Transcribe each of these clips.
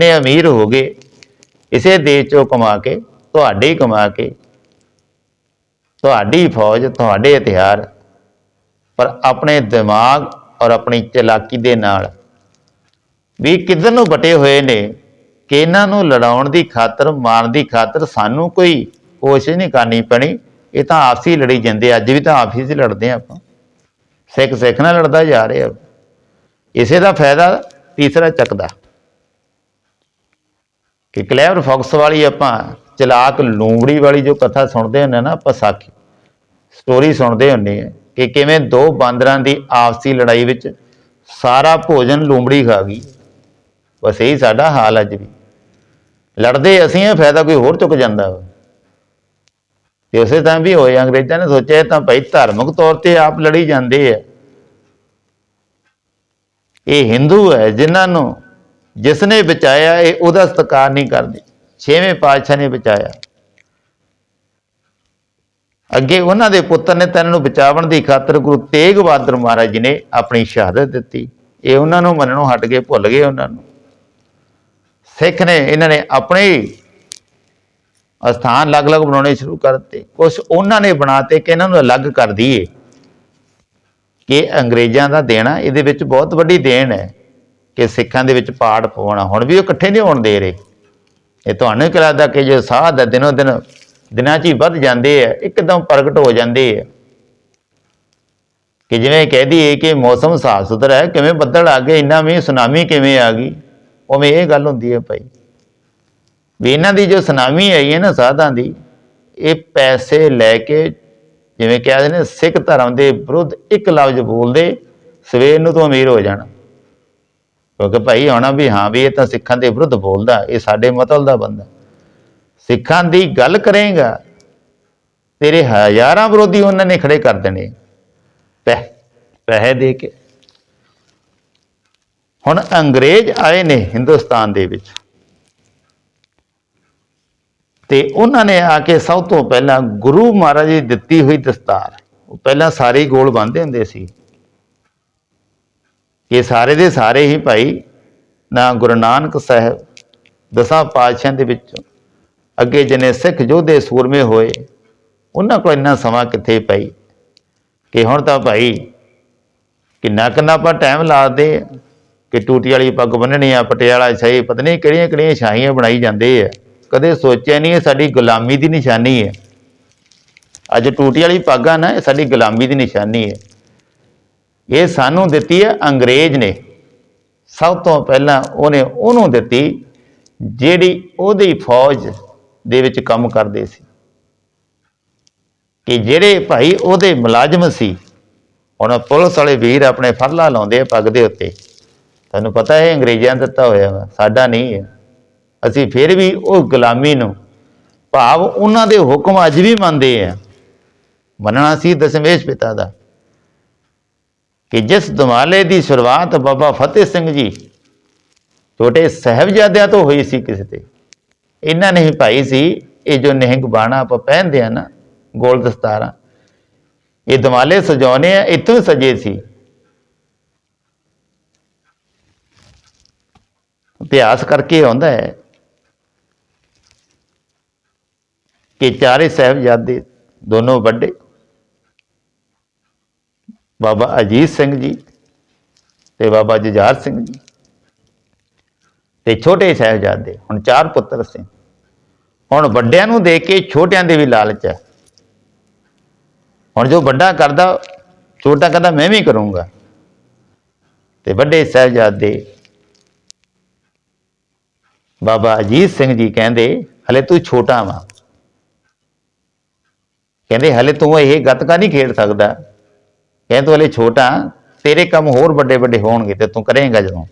ਨੇ ਅਮੀਰ ਹੋ ਗਏ, ਇਸੇ ਦੇਸ਼ ਚੋਂ ਕਮਾ ਕੇ, ਤੁਹਾਡੇ ਹੀ ਕਮਾ ਕੇ, ਤੁਹਾਡੀ ਫੌਜ, ਤੁਹਾਡੇ ਹਥਿਆਰ, ਪਰ ਆਪਣੇ ਦਿਮਾਗ ਔਰ ਆਪਣੀ ਚਲਾਕੀ ਦੇ ਨਾਲ ਵੀ ਕਿੱਧਰ ਨੂੰ ਬਟੇ ਹੋਏ ਨੇ ਕਿ ਇਹਨਾਂ ਨੂੰ ਲੜਾਉਣ ਦੀ ਖਾਤਰ, ਮਾਰਨ ਦੀ ਖਾਤਰ ਸਾਨੂੰ ਕੋਈ ਕੋਸ਼ਿਸ਼ ਨਹੀਂ ਕਰਨੀ ਪੈਣੀ। ਇਹ ਤਾਂ ਆਪਸੀ ਲੜੀ ਜਾਂਦੇ ਅੱਜ ਵੀ ਤਾਂ ਆਪਸੀ 'ਚ ਲੜਦੇ ਆ ਆਪਾਂ। ਸਿੱਖ ਸਿੱਖ ਨਾਲ ਲੜਦਾ ਜਾ ਰਿਹਾ। ਇਸੇ ਦਾ ਫਾਇਦਾ ਤੀਸਰਾ ਚੱਕਦਾ। ਕਿ ਕਲੇਵਰ ਫੌਕਸ ਵਾਲੀ ਆਪਾਂ, ਚਲਾਕ ਲੂੰਬੜੀ ਵਾਲੀ ਜੋ ਕਥਾ ਸੁਣਦੇ ਹੁੰਦੇ ਨਾ ਆਪਾਂ ਸਾਖੀ ਸਟੋਰੀ ਸੁਣਦੇ ਹੁੰਦੇ ਆ ਕਿ ਕਿਵੇਂ ਦੋ ਬਾਂਦਰਾਂ ਦੀ ਆਪਸੀ ਲੜਾਈ ਵਿੱਚ ਸਾਰਾ ਭੋਜਨ ਲੂੰਬੜੀ ਖਾ ਗਈ। ਬਸ ਇਹੀ ਸਾਡਾ ਹਾਲ ਅੱਜ ਵੀ। ਲੜਦੇ ਅਸੀਂ ਆ, ਫਾਇਦਾ ਕੋਈ ਹੋਰ ਚੁੱਕ ਜਾਂਦਾ ਵਾ। ਤੇ ਉਸੇ ਤਰ੍ਹਾਂ ਵੀ ਹੋਏ, ਅੰਗਰੇਜ਼ਾਂ ਨੇ ਸੋਚਿਆ ਤਾਂ ਭਾਈ ਧਾਰਮਿਕ ਤੌਰ ਤੇ ਆਪ ਲੜੀ ਜਾਂਦੇ ਆ। ਇਹ ਹਿੰਦੂ ਹੈ, ਜਿਨ੍ਹਾਂ ਨੂੰ ਜਿਸ ਨੇ ਬਚਾਇਆ ਇਹ ਉਹਦਾ ਸਤਿਕਾਰ ਨਹੀਂ ਕਰਦੇ। ਛੇਵੇਂ ਪਾਤਸ਼ਾਹ ਨੇ ਬਚਾਇਆ। ਅੱਗੇ ਉਹਨਾਂ ਦੇ ਪੁੱਤਰ ਨੇ ਤਾਂ ਨੂੰ ਬਚਾਉਣ ਦੀ ਖਾਤਰ ਗੁਰੂ ਤੇਗ ਬਹਾਦਰ ਮਹਾਰਾਜ ਜੀ ਨੇ ਆਪਣੀ ਸ਼ਹਾਦਤ ਦਿੱਤੀ। ਇਹ ਉਹਨਾਂ ਨੂੰ ਮੰਨਣੋਂ ਹਟ ਗਏ ਭੁੱਲ ਗਏ ਉਹਨਾਂ ਨੂੰ। ਸਿੱਖ ਨੇ ਇਹਨਾਂ ਨੇ ਆਪਣੇ ਹੀ ਅਸਥਾਨ ਅਲੱਗ-ਅਲੱਗ ਬਣਾਉਣੇ ਸ਼ੁਰੂ ਕਰ ਦਿੱਤੇ। ਕੁਝ ਉਹਨਾਂ ਨੇ ਬਣਾਤੇ ਕਿ ਇਹਨਾਂ ਨੂੰ ਅਲੱਗ ਕਰ ਦਈਏ। ਕਿ ਅੰਗਰੇਜ਼ਾਂ ਦਾ ਦੇਣਾ ਇਹਦੇ ਵਿੱਚ ਬਹੁਤ ਵੱਡੀ ਦੇਣ ਹੈ। ਕਿ ਸਿੱਖਾਂ ਦੇ ਵਿੱਚ ਪਾੜ ਪਵਾਉਣਾ, ਹੁਣ ਵੀ ਉਹ ਇਕੱਠੇ ਨਹੀਂ ਹੋਣ ਦੇ ਰਹੇ। ਇਹ ਤੁਹਾਨੂੰ ਕੀ ਲੱਗਦਾ ਕਿ ਜੋ ਸਾਧ ਹੈ ਦਿਨੋ ਦਿਨ ਦਿਨਾਂ 'ਚ ਹੀ ਵੱਧ ਜਾਂਦੇ ਆ, ਇੱਕਦਮ ਪ੍ਰਗਟ ਹੋ ਜਾਂਦੇ ਆ? ਕਿ ਜਿਵੇਂ ਕਹਿ ਦਈਏ ਕਿ ਮੌਸਮ ਸਾਫ਼ ਸੁਥਰਾ ਹੈ, ਕਿਵੇਂ ਬੱਦਲ ਆ ਗਏ, ਇੰਨਾ ਵੀ ਸੁਨਾਮੀ ਕਿਵੇਂ ਆ ਗਈ? ਉਵੇਂ ਇਹ ਗੱਲ ਹੁੰਦੀ ਹੈ ਭਾਈ। ਵੀ ਇਹਨਾਂ ਦੀ ਜੋ ਸੁਨਾਮੀ ਆਈ ਹੈ ਨਾ ਸਾਧਾਂ ਦੀ, ਇਹ ਪੈਸੇ ਲੈ ਕੇ ਜਿਵੇਂ ਕਹਿੰਦੇ ਨੇ, ਸਿੱਖ ਧਰਮ ਦੇ ਵਿਰੁੱਧ ਇੱਕ ਲਫ਼ਜ਼ ਬੋਲਦੇ, ਸਵੇਰ ਨੂੰ ਤੋਂ ਅਮੀਰ ਹੋ ਜਾਣਾ। ਕਿਉਂਕਿ ਭਾਈ ਆਉਣਾ ਵੀ ਹਾਂ ਵੀ ਇਹ ਤਾਂ ਸਿੱਖਾਂ ਦੇ ਵਿਰੁੱਧ ਬੋਲਦਾ, ਇਹ ਸਾਡੇ ਮਤਲਬ ਦਾ ਬੰਦਾ। ਸਿੱਖਾਂ ਦੀ ਗੱਲ ਕਰੇਗਾ, ਤੇਰੇ ਹਜ਼ਾਰਾਂ ਵਿਰੋਧੀ ਉਹਨਾਂ ਨੇ ਖੜੇ ਕਰ ਦੇਣੇ। ਪੈ, ਪੈਸੇ ਦੇ ਕੇ। ਹੁਣ ਅੰਗਰੇਜ਼ ਆਏ ਨੇ ਹਿੰਦੁਸਤਾਨ ਦੇ ਵਿੱਚ। ਤੇ ਉਹਨਾਂ ਨੇ ਆ ਕੇ ਸਭ ਤੋਂ ਪਹਿਲਾਂ ਗੁਰੂ ਮਹਾਰਾਜ ਦੀ ਦਿੱਤੀ ਹੋਈ ਦਸਤਾਰ। ਉਹ ਪਹਿਲਾਂ ਸਾਰੇ ਗੋਲ ਬੰਨਦੇ ਹੁੰਦੇ ਸੀ। ਕਿ ਸਾਰੇ ਦੇ ਸਾਰੇ ਹੀ ਭਾਈ ਨਾ ਗੁਰੂ ਨਾਨਕ ਸਾਹਿਬ ਦਸਾਂ ਪਾਤਸ਼ਾਹ ਦੇ ਵਿੱਚੋਂ ਅੱਗੇ ਜਿਹਨੇ ਸਿੱਖ ਯੋਧੇ ਸੂਰਮੇ ਹੋਏ, ਉਹਨਾਂ ਕੋਲ ਇੰਨਾ ਸਮਾਂ ਕਿੱਥੇ ਪਈ ਕਿ ਹੁਣ ਤਾਂ ਭਾਈ ਕਿੰਨਾ ਕਿੰਨਾ ਆਪਾਂ ਟਾਈਮ ਲਾਦੇ ਕਿ ਟੂਟੀ ਵਾਲੀ ਪੱਗ ਬੰਨਣੀ ਆ, ਪਟਿਆਲਾ ਸਹੀ, ਪਤਾ ਨਹੀਂ ਕਿਹੜੀਆਂ ਕਿਹੜੀਆਂ ਸ਼ਾਹੀਆਂ ਬਣਾਈ ਜਾਂਦੇ ਆ। ਕਦੇ ਸੋਚਿਆ ਨਹੀਂ ਇਹ ਸਾਡੀ ਗੁਲਾਮੀ ਦੀ ਨਿਸ਼ਾਨੀ ਹੈ ਅੱਜ ਟੂਟੀ ਵਾਲੀ ਪੱਗ ਆ ਨਾ, ਇਹ ਸਾਡੀ ਗੁਲਾਮੀ ਦੀ ਨਿਸ਼ਾਨੀ ਹੈ ਇਹ ਸਾਨੂੰ ਦਿੱਤੀ ਹੈ, ਅੰਗਰੇਜ਼ ਨੇ। ਸਭ ਤੋਂ ਪਹਿਲਾਂ ਉਹਨੇ ਉਹਨੂੰ ਦਿੱਤੀ, ਜਿਹੜੀ ਉਹਦੀ ਫੌਜ ਦੇ ਵਿੱਚ ਕੰਮ ਕਰਦੇ ਸੀ। ਕਿ ਜਿਹੜੇ ਭਾਈ ਉਹਦੇ ਮੁਲਾਜ਼ਮ ਸੀ, ਹੁਣ ਪੁਲਿਸ ਵਾਲੇ ਵੀਰ ਆਪਣੇ ਫਰਲਾ ਲਾਉਂਦੇ ਆ ਪੱਗ ਦੇ ਉੱਤੇ। ਤੁਹਾਨੂੰ ਪਤਾ ਹੈ ਅੰਗਰੇਜ਼ਾਂ ਦਾ ਦਿੱਤਾ ਹੋਇਆ ਵਾ, ਸਾਡਾ ਨਹੀਂ ਹੈ। ਅਸੀਂ ਫਿਰ ਵੀ ਉਹ ਗੁਲਾਮੀ ਨੂੰ ਭਾਵ ਉਹਨਾਂ ਦੇ ਹੁਕਮ ਅੱਜ ਵੀ ਮੰਨਦੇ ਆ। ਮੰਨਣਾ ਸੀ ਦਸ਼ਮੇਸ਼ ਪਿਤਾ ਦਾ। ਕਿ ਜਿਸ ਦਮਾਲੇ ਦੀ ਸ਼ੁਰੂਆਤ ਬਾਬਾ ਫਤਿਹ ਸਿੰਘ ਜੀ ਛੋਟੇ ਸਹਿਬਜ਼ਾਦਿਆਂ ਤੋਂ ਹੋਈ ਸੀ ਕਿਸੇ ਤੇ। ਇਹਨਾਂ ਨੇ ਹੀ ਭਾਈ ਸੀ, ਇਹ ਜੋ ਨਿਹੰਗ ਬਾਣਾ ਆਪਾਂ ਪਹਿਨਦੇ ਆ ਨਾ, ਗੋਲ ਦਸਤਾਰਾਂ, ਇਹ ਦਮਾਲੇ ਸਜਾਉਣੇ ਆ ਇੱਥੋਂ ਸਜੇ ਸੀ। ਇਤਿਹਾਸ ਕਰਕੇ ਆਉਂਦਾ ਹੈ ਕਿ ਚਾਰੇ ਸਾਹਿਬਜ਼ਾਦੇ ਦੋਨੋਂ ਵੱਡੇ ਬਾਬਾ ਅਜੀਤ ਸਿੰਘ ਜੀ ਤੇ ਬਾਬਾ ਜੁਝਾਰ ਸਿੰਘ ਜੀ ਤੇ ਛੋਟੇ ਸਾਹਿਬਜ਼ਾਦੇ, ਹੁਣ ਚਾਰ ਪੁੱਤਰ ਸੀ। ਹੁਣ ਵੱਡਿਆਂ ਨੂੰ ਦੇਖ ਕੇ ਛੋਟਿਆਂ ਦੇ ਵੀ ਲਾਲਚ ਹੈ। ਹੁਣ ਜੋ ਵੱਡਾ ਕਰਦਾ, ਛੋਟਾ ਕਹਿੰਦਾ ਮੈਂ ਵੀ ਕਰੂੰਗਾ। ਤੇ ਵੱਡੇ ਸਾਹਿਬਜ਼ਾਦੇ ਬਾਬਾ ਅਜੀਤ ਸਿੰਘ ਜੀ ਕਹਿੰਦੇ, ਹਲੇ ਤੂੰ ਛੋਟਾ ਵਾ। ਕਹਿੰਦੇ, ਹਲੇ ਤੂੰ ਇਹ ਗੱਤਕਾ ਨਹੀਂ ਖੇਡ ਸਕਦਾ। ਕਹਿੰਦੇ ਤੂੰ ਹਲੇ ਛੋਟਾ, ਤੇਰੇ ਕੰਮ ਹੋਰ ਵੱਡੇ ਵੱਡੇ ਹੋਣਗੇ ਤੇ ਤੂੰ ਕਰੇਂਗਾ ਜਦੋਂ।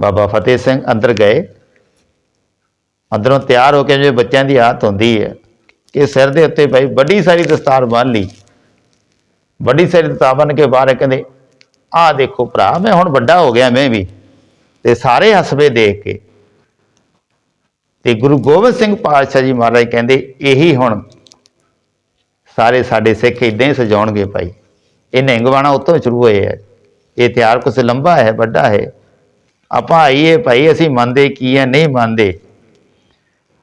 ਬਾਬਾ ਫਤਿਹ ਸਿੰਘ ਅੰਦਰ ਗਏ। ਅੰਦਰੋਂ ਤਿਆਰ ਹੋ ਕੇ ਜਿਵੇਂ ਬੱਚਿਆਂ ਦੀ ਆਦਤ ਹੁੰਦੀ ਹੈ ਕਿ ਸਿਰ ਦੇ ਉੱਤੇ ਭਾਈ ਵੱਡੀ ਸਾਰੀ ਦਸਤਾਰ ਬੰਨ ਲਈ। ਵੱਡੀ ਸਾਰੀ ਦਸਤਾਰ ਬੰਨ ਕੇ ਬਾਹਰ ਕਹਿੰਦੇ, ਆਹ ਦੇਖੋ ਭਰਾ, ਮੈਂ ਹੁਣ ਵੱਡਾ ਹੋ ਗਿਆ ਮੈਂ ਵੀ। ਤੇ ਸਾਰੇ ਹੱਸਵੇ ਦੇਖ ਕੇ ਤੇ ਗੁਰੂ ਗੋਬਿੰਦ ਸਿੰਘ ਪਾਤਸ਼ਾਹ ਜੀ ਮਹਾਰਾਜ ਕਹਿੰਦੇ, ਇਹੀ ਹੁਣ ਸਾਰੇ ਸਾਡੇ ਸਿੱਖ ਇਦਾਂ ਹੀ ਸਜਾਉਣਗੇ ਭਾਈ। ਇਹ ਨਿਹੰਗਵਾਣਾ ਉੱਥੋਂ ਸ਼ੁਰੂ ਹੋਏ ਹੈ ਇਹ ਤਿਆਰ ਕੁਛ ਲੰਬਾ ਹੈ, ਵੱਡਾ ਹੈ। ਆਪਾਂ ਆਈਏ ਭਾਈ, ਅਸੀਂ ਮੰਨਦੇ ਕੀ ਹੈ ਨਹੀਂ ਮੰਨਦੇ।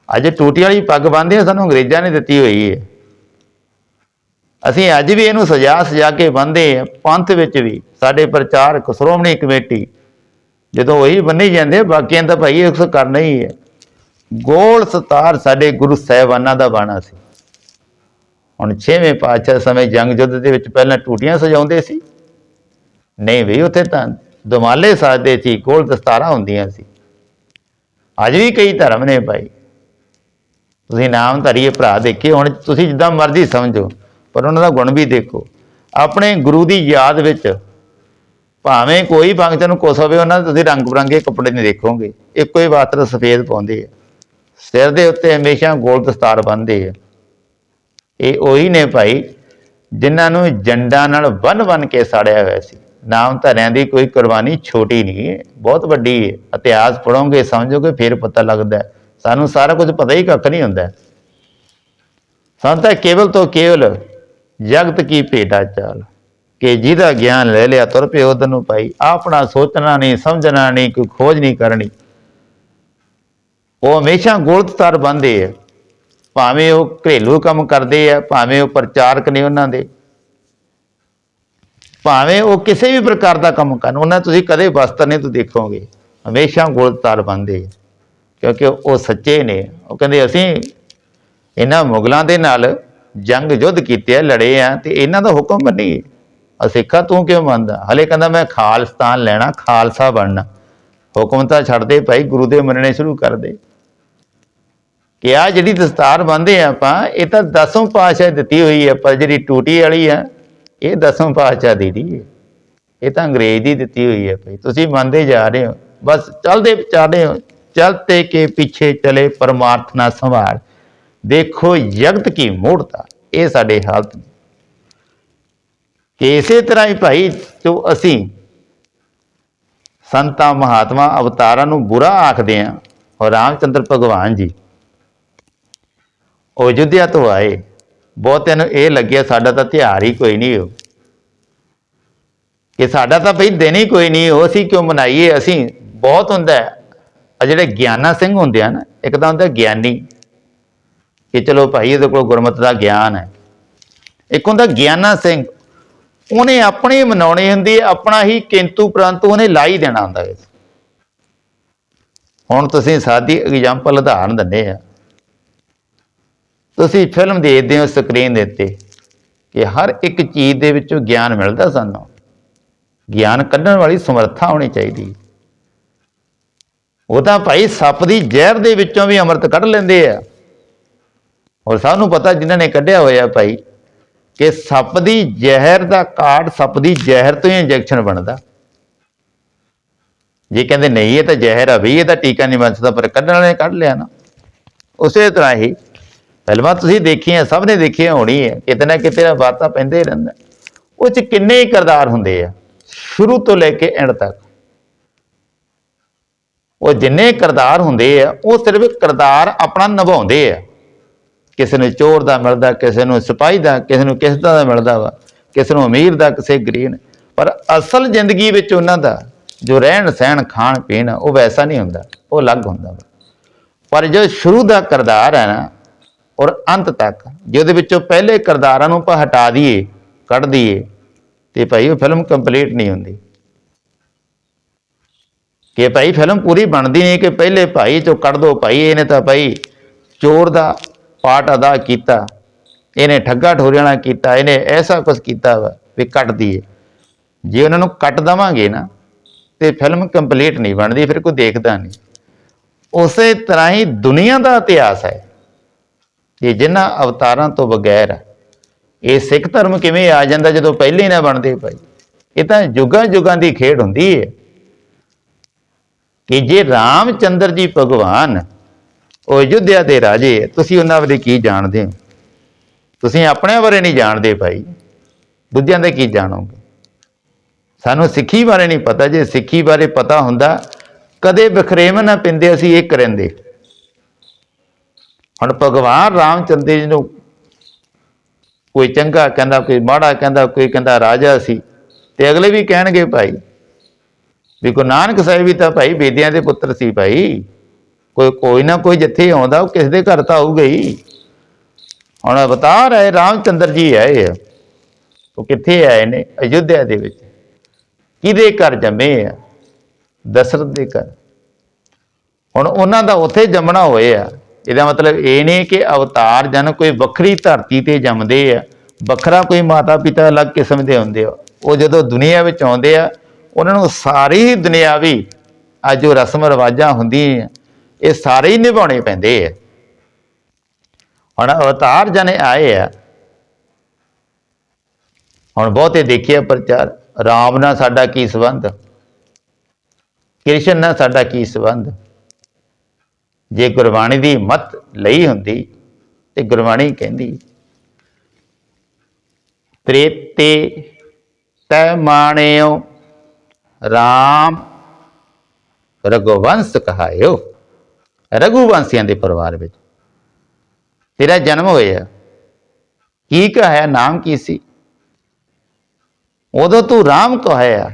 ਅੱਜ ਟੂਟੀ ਵਾਲੀ ਪੱਗ ਬੰਨਦੇ ਆ, ਸਾਨੂੰ ਅੰਗਰੇਜ਼ਾਂ ਨੇ ਦਿੱਤੀ ਹੋਈ ਹੈ ਅਸੀਂ ਅੱਜ ਵੀ ਇਹਨੂੰ ਸਜਾ ਸਜਾ ਕੇ ਬੰਨਦੇ ਆ, ਪੰਥ ਵਿੱਚ ਵੀ। ਸਾਡੇ ਪ੍ਰਚਾਰਕ ਸ਼੍ਰੋਮਣੀ ਕਮੇਟੀ ਜਦੋਂ ਉਹੀ ਬੰਨੀ ਜਾਂਦੇ ਬਾਕੀਆਂ ਦਾ ਭਾਈ ਉਸ ਕਰਨਾ ਹੀ ਹੈ ਗੋਲ ਸਤਾਰ ਸਾਡੇ ਗੁਰੂ ਸਾਹਿਬਾਨਾਂ ਦਾ ਬਾਣਾ ਸੀ। ਹੁਣ ਛੇਵੇਂ ਪਾਤਸ਼ਾਹ ਸਮੇਂ ਜੰਗ ਯੁੱਧ ਦੇ ਵਿੱਚ ਪਹਿਲਾਂ ਟੂਟੀਆਂ ਸਜਾਉਂਦੇ ਸੀ। ਨਹੀਂ ਵੀ ਉੱਥੇ ਤਾਂ ਦੁਮਾਲੇ ਸਾਜਦੇ ਸੀ, ਗੋਲ ਦਸਤਾਰਾਂ ਹੁੰਦੀਆਂ ਸੀ। ਅੱਜ ਵੀ ਕਈ ਧਰਮ ਨੇ ਭਾਈ। ਤੁਸੀਂ ਨਾਮ ਧਰੀਏ ਭਰਾ ਦੇਖੇ ਹੁਣ ਤੁਸੀਂ ਜਿੱਦਾਂ ਮਰਜ਼ੀ ਸਮਝੋ, ਪਰ ਉਹਨਾਂ ਦਾ ਗੁਣ ਵੀ ਦੇਖੋ। ਆਪਣੇ ਗੁਰੂ ਦੀ ਯਾਦ ਵਿੱਚ ਭਾਵੇਂ ਕੋਈ ਫੰਕਸ਼ਨ ਕੁਛ ਹੋਵੇ, ਉਹਨਾਂ ਦੇ ਤੁਸੀਂ ਰੰਗ ਬਰੰਗੇ ਕੱਪੜੇ ਨਹੀਂ ਦੇਖੋਗੇ। ਇੱਕੋ ਹੀ ਬਾਤਰ ਸਫੇਦ ਪਾਉਂਦੇ ਆ। ਸਿਰ ਦੇ ਉੱਤੇ ਹਮੇਸ਼ਾ ਗੋਲ ਦਸਤਾਰ ਬੰਨਦੇ ਆ। ਇਹ ਉਹੀ ਨੇ ਭਾਈ ਜਿਨ੍ਹਾਂ ਨੂੰ ਜੰਡਾਂ ਨਾਲ ਬੰਨ ਬੰਨ ਕੇ ਸਾੜਿਆ ਹੋਇਆ ਸੀ। ਨਾਮ ਧਰਿਆਂ ਦੀ ਕੋਈ ਕੁਰਬਾਨੀ ਛੋਟੀ ਨਹੀਂ ਹੈ, ਬਹੁਤ ਵੱਡੀ ਹੈ। ਇਤਿਹਾਸ ਪੜੋਗੇ ਸਮਝੋਗੇ, ਫਿਰ ਪਤਾ ਲੱਗਦਾ ਸਾਨੂੰ ਸਾਰਾ ਕੁਝ ਪਤਾ ਹੀ ਕੱਖ ਨਹੀਂ ਹੁੰਦਾ। ਸਾਨੂੰ ਤਾਂ ਕੇਵਲ ਤੋਂ ਕੇਵਲ ਜਗਤ ਕੀ ਭੇਟਾ ਚਾਲ। ਕਿ ਜਿਹਦਾ ਗਿਆਨ ਲੈ ਲਿਆ, ਤੁਰ ਪਿਓ ਉਧਰ ਨੂੰ ਭਾਈ। ਆਪਣਾ ਸੋਚਣਾ ਨਹੀਂ, ਸਮਝਣਾ ਨਹੀਂ, ਕੋਈ ਖੋਜ ਨਹੀਂ ਕਰਨੀ। ਉਹ ਹਮੇਸ਼ਾ ਗੋਲਤਤਾਰ ਬੰਦੇ ਆ। ਭਾਵੇਂ ਉਹ ਘਰੇਲੂ ਕੰਮ ਕਰਦੇ ਆ, ਭਾਵੇਂ ਉਹ ਪ੍ਰਚਾਰਕ ਨੇ ਉਹਨਾਂ ਦੇ। ਭਾਵੇਂ ਉਹ ਕਿਸੇ ਵੀ ਪ੍ਰਕਾਰ ਦਾ ਕੰਮ ਕਰਨ, ਉਹਨਾਂ ਤੁਸੀਂ ਕਦੇ ਵਸਤਰ ਨਹੀਂ ਤੁਸੀਂ ਦੇਖੋਗੇ। ਹਮੇਸ਼ਾ ਗੋਲਤਤਾਰ ਬੰਦੇ ਕਿਉਂਕਿ ਉਹ ਸੱਚੇ ਨੇ। ਉਹ ਕਹਿੰਦੇ, ਅਸੀਂ ਇਹਨਾਂ ਮੁਗਲਾਂ ਦੇ ਨਾਲ ਜੰਗ ਯੁੱਧ ਕੀਤੇ ਆ, ਲੜੇ ਆ ਤੇ ਇਹਨਾਂ ਦਾ ਹੁਕਮ ਮੰਨੀ ਅਸਿੱਖਾ ਤੂੰ ਕਿਉਂ ਮੰਨਦਾ? ਹਲੇ ਕਹਿੰਦਾ, ਮੈਂ ਖਾਲਸਤਾਨ ਲੈਣਾ, ਖਾਲਸਾ ਬਣਨਾ। ਹੁਕਮ ਤਾਂ ਛੱਡਦੇ ਭਾਈ, ਗੁਰੂ ਦੇ ਮੰਨਣੇ ਸ਼ੁਰੂ ਕਰ ਦੇ। ਕਿ ਆ ਜਿਹੜੀ ਦਸਤਾਰ ਬੰਨ੍ਹਦੇ ਆ ਆਪਾਂ, ਇਹ ਤਾਂ ਦਸੋਂ ਪਾਤਸ਼ਾਹ ਦਿੱਤੀ ਹੋਈ ਹੈ ਪਰ ਜਿਹੜੀ ਟੂਟੀ ਵਾਲੀ ਆ, ਇਹ ਦਸੋਂ ਪਾਤਸ਼ਾਹ ਦੀ ਦੀ ਹੈ। ਇਹ ਤਾਂ ਅੰਗਰੇਜ਼ ਦੀ ਦਿੱਤੀ ਹੋਈ ਹੈ ਭਾਈ। ਤੁਸੀਂ ਮੰਨਦੇ ਜਾ ਰਹੇ ਹੋ। ਬਸ ਚੱਲਦੇ ਵਿਚਾਰੇ ਹੋ। ਚਲਤੇ ਕੇ ਪਿੱਛੇ ਚਲੇ ਪਰਮਾਰਥਨਾ ਸੰਭਾਲ ਦੇਖੋ ਜਗਤ ਕੀ ਮੂੜਤਾ ਇਹ ਸਾਡੇ ਹਾਲਤ ਨੇ। ਕਿ ਇਸੇ ਤਰ੍ਹਾਂ ਹੀ ਭਾਈ, ਜੋ ਅਸੀਂ ਸੰਤਾਂ, ਮਹਾਤਮਾ, ਅਵਤਾਰਾਂ ਨੂੰ ਬੁਰਾ ਆਖਦੇ ਆ ਔਰ ਰਾਮਚੰਦਰ ਭਗਵਾਨ ਜੀ ਉਹ ਅਯੁੱਧਿਆ ਤੋਂ ਆਏ। ਬਹੁਤਿਆਂ ਨੂੰ ਇਹ ਲੱਗਿਆ, ਸਾਡਾ ਤਾਂ ਤਿਉਹਾਰ ਹੀ ਕੋਈ ਨਹੀਂ ਹੋ ਕਿ ਸਾਡਾ ਤਾਂ ਭਈ ਦਿਨ ਹੀ ਕੋਈ ਨਹੀਂ ਉਹ। ਅਸੀਂ ਕਿਉਂ ਮਨਾਈਏ? ਅਸੀਂ ਬਹੁਤ ਹੁੰਦਾ ਆ ਜਿਹੜੇ ਗਿਆਨਾ ਸਿੰਘ ਹੁੰਦੇ ਆ ਨਾ, ਇੱਕ ਤਾਂ ਹੁੰਦਾ ਗਿਆਨੀ। ਕਿ ਚਲੋ ਭਾਈ ਇਹਦੇ ਕੋਲ ਗੁਰਮਤਿ ਦਾ ਗਿਆਨ ਹੈ। ਇੱਕ ਹੁੰਦਾ ਗਿਆਨਾ ਸਿੰਘ। ਉਹਨੇ ਆਪਣੀ ਮਨਾਉਣੀ ਹੁੰਦੀ ਆਪਣਾ ਹੀ ਕਿੰਤੂ ਪ੍ਰੰਤੂ ਉਹਨੇ ਲਾ ਹੀ ਦੇਣਾ ਹੁੰਦਾ ਹੁਣ ਤੁਸੀਂ ਸਾਦੀ ਐਗਜ਼ਾਮਪਲ ਉਦਾਹਰਨ ਦਿੰਦੇ ਆ। ਤੁਸੀਂ ਫਿਲਮ ਦੇਖਦੇ ਹੋ ਸਕਰੀਨ ਦੇ ਉੱਤੇ ਕਿ ਹਰ ਇੱਕ ਚੀਜ਼ ਦੇ ਵਿੱਚੋਂ ਗਿਆਨ ਮਿਲਦਾ ਸਾਨੂੰ। ਗਿਆਨ ਕੱਢਣ ਵਾਲੀ ਸਮਰੱਥਾ ਹੋਣੀ ਚਾਹੀਦੀ। ਉਹ ਤਾਂ ਭਾਈ ਸੱਪ ਦੀ ਜ਼ਹਿਰ ਦੇ ਵਿੱਚੋਂ ਵੀ ਅੰਮ੍ਰਿਤ ਕੱਢ ਲੈਂਦੇ ਆ। ਔਰ ਸਭ ਨੂੰ ਪਤਾ ਜਿਨ੍ਹਾਂ ਨੇ ਕੱਢਿਆ ਹੋਇਆ ਭਾਈ ਕਿ ਸੱਪ ਦੀ ਜ਼ਹਿਰ ਦਾ ਕਾਰਡ ਸੱਪ ਦੀ ਜ਼ਹਿਰ ਤੋਂ ਹੀ ਇੰਜੈਕਸ਼ਨ ਬਣਦਾ। ਜੇ ਕਹਿੰਦੇ ਨਹੀਂ, ਇਹ ਤਾਂ ਜ਼ਹਿਰ ਆ ਵੀ ਇਹ ਤਾਂ ਟੀਕਾ ਨਹੀਂ ਬਣ ਸਕਦਾ, ਪਰ ਕੱਢਣ ਵਾਲੇ ਕੱਢ ਲਿਆ ਨਾ। ਉਸੇ ਤਰ੍ਹਾਂ ਹੀ ਫਿਲਮਾਂ ਤੁਸੀਂ ਦੇਖੀਆਂ ਸਭ ਨੇ ਦੇਖੀਆਂ ਹੋਣੀ ਹੈ ਕਿਤੇ ਨਾ ਕਿਤੇ ਨਾ ਵਾਰਤਾ ਪੈਂਦੇ ਹੀ ਰਹਿੰਦਾ। ਉਹ ਚ ਕਿੰਨੇ ਹੀ ਕਿਰਦਾਰ ਹੁੰਦੇ ਆ ਸ਼ੁਰੂ ਤੋਂ ਲੈ ਕੇ ਐਂਡ ਤੱਕ। ਉਹ ਜਿੰਨੇ ਕਿਰਦਾਰ ਹੁੰਦੇ ਆ ਉਹ ਸਿਰਫ ਕਿਰਦਾਰ ਆਪਣਾ ਨਿਭਾਉਂਦੇ ਆ। ਕਿਸੇ ਨੂੰ ਚੋਰ ਦਾ ਮਿਲਦਾ ਕਿਸੇ ਨੂੰ ਸਿਪਾਹੀ ਦਾ ਕਿਸੇ ਨੂੰ ਕਿਸ ਦਾ ਮਿਲਦਾ ਵਾ ਕਿਸੇ ਨੂੰ ਅਮੀਰ ਦਾ ਕਿਸੇ ਗਰੀਬ ਪਰ ਅਸਲ ਜ਼ਿੰਦਗੀ ਵਿੱਚ ਉਹਨਾਂ ਦਾ ਜੋ ਰਹਿਣ ਸਹਿਣ ਖਾਣ ਪੀਣ ਆ, ਉਹ ਵੈਸਾ ਨਹੀਂ ਹੁੰਦਾ ਉਹ ਅਲੱਗ ਹੁੰਦਾ ਵਾ। ਪਰ ਜੋ ਸ਼ੁਰੂ ਦਾ ਕਿਰਦਾਰ ਹੈ ਨਾ ਔਰ ਅੰਤ ਤੱਕ, ਜੇ ਉਹਦੇ ਵਿੱਚੋਂ ਪਹਿਲੇ ਕਿਰਦਾਰਾਂ ਨੂੰ ਆਪਾਂ ਹਟਾ ਦਈਏ, ਕੱਢ ਦਈਏ, ਤੇ ਭਾਈ ਉਹ ਫਿਲਮ ਕੰਪਲੀਟ ਨਹੀਂ ਹੁੰਦੀ। ਕਿ ਭਾਈ ਫਿਲਮ ਪੂਰੀ ਬਣਦੀ ਨਹੀਂ, ਕਿ ਪਹਿਲੇ ਭਾਈ ਚੋਂ ਕੱਢ ਦੋ, ਭਾਈ ਇਹਨੇ ਤਾਂ ਭਾਈ ਚੋਰ ਦਾ ਪਾਰਟ ਅਦਾ ਕੀਤਾ, ਇਹਨੇ ਠੱਗਾ ਠੋਰੀਆਂ ਨਾਲ ਕੀਤਾ, ਇਹਨੇ ਐਸਾ ਕੁਝ ਕੀਤਾ ਵਾ ਵੀ ਕੱਟ ਦਈਏ। ਜੇ ਉਹਨਾਂ ਨੂੰ ਕੱਟ ਦਵਾਂਗੇ ਨਾ, ਤੇ ਫਿਲਮ ਕੰਪਲੀਟ ਨਹੀਂ ਬਣਦੀ, ਫਿਰ ਕੋਈ ਦੇਖਦਾ ਨਹੀਂ। ਉਸੇ ਤਰ੍ਹਾਂ ਹੀ ਦੁਨੀਆ ਦਾ ਇਤਿਹਾਸ ਹੈ। ਕਿ ਜਿਨ੍ਹਾਂ ਅਵਤਾਰਾਂ ਤੋਂ ਬਗੈਰ ਇਹ ਸਿੱਖ ਧਰਮ ਕਿਵੇਂ ਆ ਜਾਂਦਾ ਜਦੋਂ ਪਹਿਲੇ ਹੀ ਨਾ ਬਣਦੇ ਭਾਈ? ਇਹ ਤਾਂ ਯੁਗਾਂ ਯੁਗਾਂ ਦੀ ਖੇਡ ਹੁੰਦੀ ਹੈ ਕਿ ਜੇ ਰਾਮਚੰਦਰ ਜੀ ਭਗਵਾਨ ਉਹ ਅਯੁੱਧਿਆ ਦੇ ਰਾਜੇ ਹੈ, ਤੁਸੀਂ ਉਹਨਾਂ ਬਾਰੇ ਕੀ ਜਾਣਦੇ ਹੋ? ਤੁਸੀਂ ਆਪਣੇ ਬਾਰੇ ਨਹੀਂ ਜਾਣਦੇ ਭਾਈ। ਦੂਜਿਆਂ ਦੇ ਕੀ ਜਾਣੋਗੇ? ਸਾਨੂੰ ਸਿੱਖੀ ਬਾਰੇ ਨਹੀਂ ਪਤਾ। ਜੇ ਸਿੱਖੀ ਬਾਰੇ ਪਤਾ ਹੁੰਦਾ ਕਦੇ ਬਖਰੇਵੇਂ ਨਾ ਪਿੰਦੇ ਅਸੀਂ ਇਹ ਕਰਿੰਦੇ ਹੁਣ ਭਗਵਾਨ ਰਾਮਚੰਦਰ ਜੀ ਨੂੰ ਕੋਈ ਚੰਗਾ ਕਹਿੰਦਾ, ਕੋਈ ਮਾੜਾ ਕਹਿੰਦਾ, ਕੋਈ ਕਹਿੰਦਾ ਰਾਜਾ ਸੀ, ਤੇ ਅਗਲੇ ਵੀ ਕਹਿਣਗੇ ਭਾਈ, ਵੀ ਗੁਰੂ ਨਾਨਕ ਸਾਹਿਬ ਵੀ ਤਾਂ ਭਾਈ ਬੇਦਿਆਂ ਦੇ ਪੁੱਤਰ ਸੀ ਭਾਈ, ਕੋਈ ਕੋਈ ਨਾ ਕੋਈ ਜਿੱਥੇ ਆਉਂਦਾ, ਉਹ ਕਿਸੇ ਦੇ ਘਰ ਤਾਂ ਆਊਗਾ ਹੀ। ਹੁਣ ਅਵਤਾਰ ਹੈ, ਰਾਮਚੰਦਰ ਜੀ ਆਏ ਆ, ਉਹ ਕਿੱਥੇ ਆਏ ਨੇ? ਅਯੁੱਧਿਆ ਦੇ ਵਿੱਚ। ਕਿਹਦੇ ਘਰ ਜੰਮੇ ਆ? ਦਸ਼ਰਥ ਦੇ ਘਰ। ਹੁਣ ਉਹਨਾਂ ਦਾ ਉੱਥੇ ਜੰਮਣਾ ਹੋਇਆ। ਇਹਦਾ ਮਤਲਬ ਇਹ ਨਹੀਂ ਕਿ ਅਵਤਾਰ ਜਨ ਕੋਈ ਵੱਖਰੀ ਧਰਤੀ ਤੇ ਜੰਮਦੇ ਆ, ਵੱਖਰਾ ਕੋਈ ਮਾਤਾ ਪਿਤਾ ਅਲੱਗ ਕਿਸਮ ਦੇ ਹੁੰਦੇ ਆ। ਉਹ ਜਦੋਂ ਦੁਨੀਆ ਵਿੱਚ ਆਉਂਦੇ ਆ, ਉਹਨਾਂ ਨੂੰ ਸਾਰੀ ਹੀ ਦੁਨਿਆਵੀ ਅੱਜ ਜੋ ਰਸਮ ਰਿਵਾਜਾਂ ਹੁੰਦੀਆਂ ਇਹ ਸਾਰੇ ਹੀ ਨਿਭਾਉਣੇ ਪੈਂਦੇ ਆ। ਹੁਣ ਅਵਤਾਰ ਜਨ ਆਏ ਆ। ਹੁਣ ਬਹੁਤੇ ਦੇਖਿਆ ਪ੍ਰਚਾਰ, ਰਾਮ ਨਾਲ ਸਾਡਾ ਕੀ ਸੰਬੰਧ? ਕ੍ਰਿਸ਼ਨ ਨਾਲ ਸਾਡਾ ਕੀ ਸੰਬੰਧ? ਜੇ ਗੁਰਬਾਣੀ ਦੀ ਮਤ ਲਈ ਹੁੰਦੀ ਤੇ ਗੁਰਬਾਣੀ ਕਹਿੰਦੀ, ਤ੍ਰੇਤੇ ਤੈ ਮਾਣਿਓ RAM ਰਘੁਵੰਸ਼ ਕਹਾਇਓ। ਰਘੁਵੰਸ਼ੀਆਂ ਦੇ ਪਰਿਵਾਰ ਵਿੱਚ ਤੇਰਾ ਜਨਮ ਹੋਇਆ। ਕੀ ਕਹਾਇਆ, ਨਾਮ ਕੀ ਸੀ? ਉਦੋਂ ਤੂੰ RAM ਕਹਾਇਆ।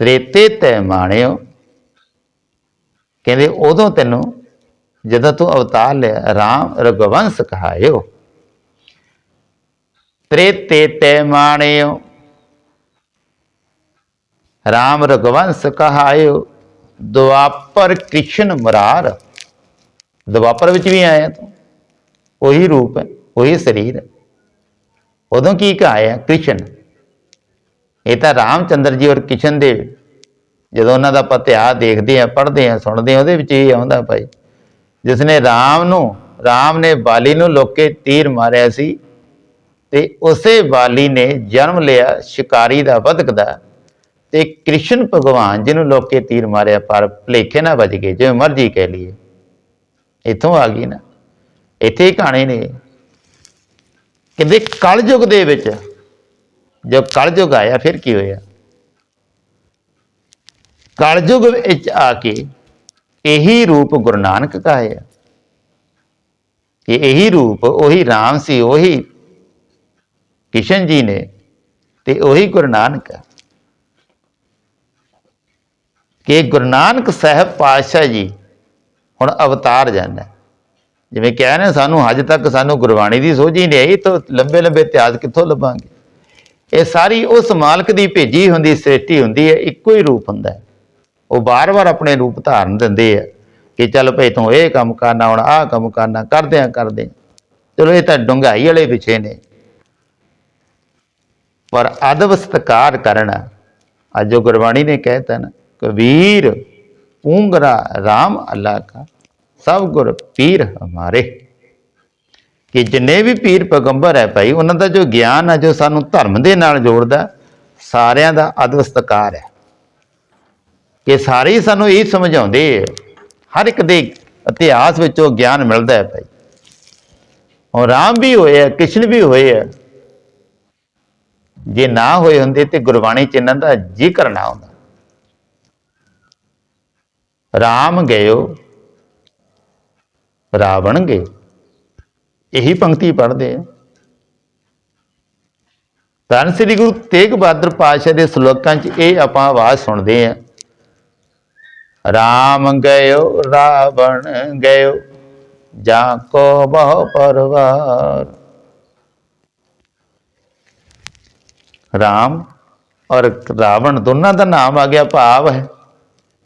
ਤ੍ਰੇਤੇ ਤੈ ਮਾਣਿਓ ਕਹਿੰਦੇ ਉਦੋਂ ਤੈਨੂੰ ਜਦੋਂ ਤੂੰ ਅਵਤਾਰ ਲਿਆ, ਰਾਮ ਰਘੁਵੰਸ਼ ਕਹਾਇਓ। ਤ੍ਰੇਤੇ ਤੈ ਮਾਣਿਓ। ਰਾਮ ਰਘੁਵੰਸ਼ ਕਹਾਇਓ। ਦੁਆਪਰ ਕ੍ਰਿਸ਼ਨ ਮੁਰਾਰ। ਦੁਆਪਰ ਵਿੱਚ ਵੀ ਆਇਆ ਤੂੰ। ਉਹੀ ਰੂਪ ਹੈ, ਉਹੀ ਸਰੀਰ ਹੈ। ਉਦੋਂ ਕੀ ਕਹਾਇਆ? ਕ੍ਰਿਸ਼ਨ ਇਹ ਤਾਂ ਰਾਮਚੰਦਰ ਜੀ ਔਰ ਕਿਸ਼ਨ ਦੇ ਜਦੋਂ ਉਹਨਾਂ ਦਾ ਆਪਾਂ ਇਤਿਹਾਸ ਦੇਖਦੇ ਆ ਪੜ੍ਹਦੇ ਆ ਸੁਣਦੇ ਆ ਉਹਦੇ ਵਿੱਚ ਇਹ ਆਉਂਦਾ ਭਾਈ ਜਿਸ ਨੇ ਰਾਮ ਨੂੰ, ਰਾਮ ਨੇ ਬਾਲੀ ਨੂੰ ਲੋਕੇ ਤੀਰ ਮਾਰਿਆ ਸੀ ਤੇ ਉਸੇ ਬਾਲੀ ਨੇ ਜਨਮ ਲਿਆ ਸ਼ਿਕਾਰੀ ਦਾ ਵਧਕ ਦਾ ਤੇ ਕ੍ਰਿਸ਼ਨ ਭਗਵਾਨ ਜਿਹਨੂੰ ਲੋਕੇ ਤੀਰ ਮਾਰਿਆ, ਪਰ ਭਲੇਖੇ ਨਾ ਵੱਜ ਗਏ, ਜਿਵੇਂ ਮਰਜ਼ੀ ਕਹਿ ਲਈਏ। ਇੱਥੋਂ ਆ ਗਈ ਨਾ, ਇੱਥੇ ਹੀ ਕਹਾਣੀ ਨੇ। ਕਹਿੰਦੇ ਕਲਯੁਗ ਦੇ ਵਿੱਚ ਜਦ ਕਲਯੁਗ ਆਇਆ, ਫਿਰ ਕੀ ਹੋਇਆ? ਕਲਯੁਗ ਵਿੱਚ ਆ ਕੇ ਇਹੀ ਰੂਪ ਗੁਰੂ ਨਾਨਕ ਦਾ ਹੈ ਕਿ ਇਹੀ ਰੂਪ, ਉਹੀ RAM ਸੀ, ਉਹੀ ਕਿਸ਼ਨ ਜੀ ਨੇ ਤੇ ਉਹੀ ਗੁਰੂ ਨਾਨਕ ਹੈ ਕਿ ਗੁਰੂ ਨਾਨਕ ਸਾਹਿਬ ਪਾਤਸ਼ਾਹ ਜੀ ਹੁਣ ਅਵਤਾਰ ਜਾਂਦਾ ਜਿਵੇਂ ਕਹਿ ਨਾ, ਸਾਨੂੰ ਹਜੇ ਤੱਕ ਸਾਨੂੰ ਗੁਰਬਾਣੀ ਦੀ ਸੋਝ ਹੀ ਨਹੀਂ ਆਈ, ਤਾਂ ਲੰਬੇ ਲੰਬੇ ਇਤਿਹਾਸ ਕਿੱਥੋਂ ਲੱਭਾਂਗੇ? ਇਹ ਸਾਰੀ ਉਸ ਮਾਲਕ ਦੀ ਭੇਜੀ ਹੁੰਦੀ, ਸ੍ਰਿਸ਼ਟੀ ਹੁੰਦੀ ਹੈ, ਇੱਕੋ ਹੀ ਰੂਪ ਹੁੰਦਾ ਹੈ। ਉਹ ਬਾਰ-ਬਾਰ ਆਪਣੇ ਰੂਪ ਧਾਰਨ ਦਿੰਦੇ ਆ ਕਿ ਚੱਲ ਭਈ ਤੂੰ ਇਹ ਕੰਮ ਕਰਨਾ, ਹੁਣ ਆਹ ਕੰਮ ਕਰਨਾ, ਕਰਦੇ ਆ, ਕਰਦੇ ਚਲੋ ਇਹ ਤਾਂ ਡੁੰਗਾਈ ਵਾਲੇ ਪਿਛੇ ਨੇ। ਪਰ ਅਦਬ ਸਤਕਾਰ ਕਰਨਾ ਅੱਜ ਜੋ ਗੁਰਬਾਣੀ ਨੇ ਕਹਿਤਾ ਨਾ ਕਬੀਰ ਉਂਗਰਾ RAM ਅੱਲਾ ਕਾ, ਸਭ ਗੁਰ ਪੀਰ ਹਮਾਰੇ। ਕਿ ਜਿੰਨੇ ਵੀ ਪੀਰ ਪੈਗੰਬਰ ਹੈ ਭਾਈ, ਉਹਨਾਂ ਦਾ ਜੋ ਗਿਆਨ ਹੈ ਜੋ ਸਾਨੂੰ ਧਰਮ ਦੇ ਨਾਲ ਜੋੜਦਾ, ਸਾਰਿਆਂ ਦਾ ਅਦਬ ਸਤਕਾਰ ਹੈ। ਕਿ ਸਾਰੇ ਸਾਨੂੰ ਇਹ ਸਮਝਾਉਂਦੇ ਆ, ਹਰ ਇੱਕ ਦੇ ਇਤਿਹਾਸ ਵਿੱਚੋਂ ਗਿਆਨ ਮਿਲਦਾ ਹੈ ਭਾਈ। ਔਰ ਰਾਮ ਵੀ ਹੋਏ ਆ, ਕ੍ਰਿਸ਼ਨ ਵੀ ਹੋਏ ਆ। ਜੇ ਨਾ ਹੋਏ ਹੁੰਦੇ ਤੇ ਗੁਰਬਾਣੀ ਚ ਇਹਨਾਂ ਦਾ ਜ਼ਿਕਰ ਨਾ ਹੁੰਦਾ। ਰਾਮ ਗਇਓ ਰਾਵਣ ਗਏ, ਇਹੀ ਪੰਕਤੀ ਪੜ੍ਹਦੇ ਆ। ਧੰਨ ਸ੍ਰੀ ਗੁਰੂ ਤੇਗ ਬਹਾਦਰ ਪਾਤਸ਼ਾਹ ਦੇ ਸ਼ਲੋਕਾਂ 'ਚ ਇਹ ਆਪਾਂ ਆਵਾਜ਼ ਸੁਣਦੇ ਆ। ਰਾਮ ਗਇਓ, ਰਾਵਣ ਗਇਓ, ਜਾਂ ਕੋ ਬਹੁ ਪਰਵਾਰ। ਰਾਮ ਔਰ ਰਾਵਣ ਦੋਨਾਂ ਦਾ ਨਾਮ ਆ ਗਿਆ ਭਾਵ ਹੈ।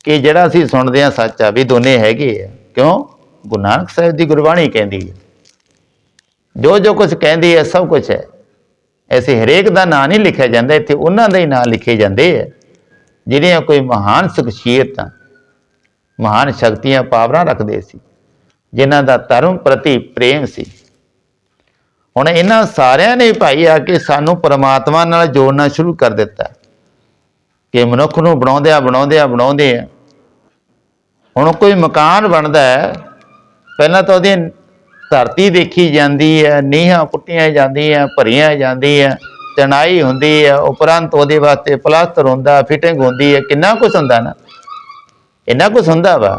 ਕਿ ਜਿਹੜਾ ਅਸੀਂ ਸੁਣਦੇ ਆ ਸੱਚ ਆ, ਵੀ ਦੋਨੇ ਹੈਗੇ ਆ। ਕਿਉਂ? ਗੁਰੂ ਨਾਨਕ ਸਾਹਿਬ ਦੀ ਗੁਰਬਾਣੀ ਕਹਿੰਦੀ ਹੈ। ਜੋ ਜੋ ਕੁਝ ਕਹਿੰਦੀ ਹੈ ਸਭ ਕੁਝ ਹੈ। ਐਸੇ ਹਰੇਕ ਦਾ ਨਾਂ ਨਹੀਂ ਲਿਖਿਆ ਜਾਂਦਾ, ਇੱਥੇ ਉਹਨਾਂ ਦਾ ਹੀ ਨਾਂ ਲਿਖੇ ਜਾਂਦੇ ਆ। ਜਿਹੜੀਆਂ ਕੋਈ ਮਹਾਨ ਸ਼ਖਸੀਅਤਾਂ ਮਹਾਨ ਸ਼ਕਤੀਆਂ, ਪਾਵਰਾਂ ਰੱਖਦੇ ਸੀ। ਜਿਨ੍ਹਾਂ ਦਾ ਧਰਮ ਪ੍ਰਤੀ ਪ੍ਰੇਮ ਸੀ। ਹੁਣ ਇਹਨਾਂ ਸਾਰਿਆਂ ਨੇ ਭਾਈ ਆ ਕੇ ਸਾਨੂੰ ਪਰਮਾਤਮਾ ਨਾਲ ਜੋੜਨਾ ਸ਼ੁਰੂ ਕਰ ਦਿੱਤਾ। ਕਿ ਮਨੁੱਖ ਨੂੰ ਬਣਾਉਂਦਿਆਂ ਬਣਾਉਂਦਿਆਂ ਬਣਾਉਂਦੇ ਆ ਹੁਣ ਕੋਈ ਮਕਾਨ ਬਣਦਾ ਹੈ, ਪਹਿਲਾਂ ਤਾਂ ਉਹਦੀ ਧਰਤੀ ਦੇਖੀ ਜਾਂਦੀ ਹੈ, ਨੀਹਾਂ ਪੁੱਟੀਆਂ ਜਾਂਦੀਆਂ, ਭਰੀਆਂ ਜਾਂਦੀਆਂ ਚਣਾਈ ਹੁੰਦੀ ਹੈ, ਉਪਰੰਤ ਉਹਦੇ ਵਾਸਤੇ ਪਲਾਸਟਰ ਹੁੰਦਾ, ਫਿਟਿੰਗ ਹੁੰਦੀ ਹੈ, ਕਿੰਨਾ ਕੁਝ ਹੁੰਦਾ ਨਾ। ਇੰਨਾ ਕੁਝ ਹੁੰਦਾ ਵਾ,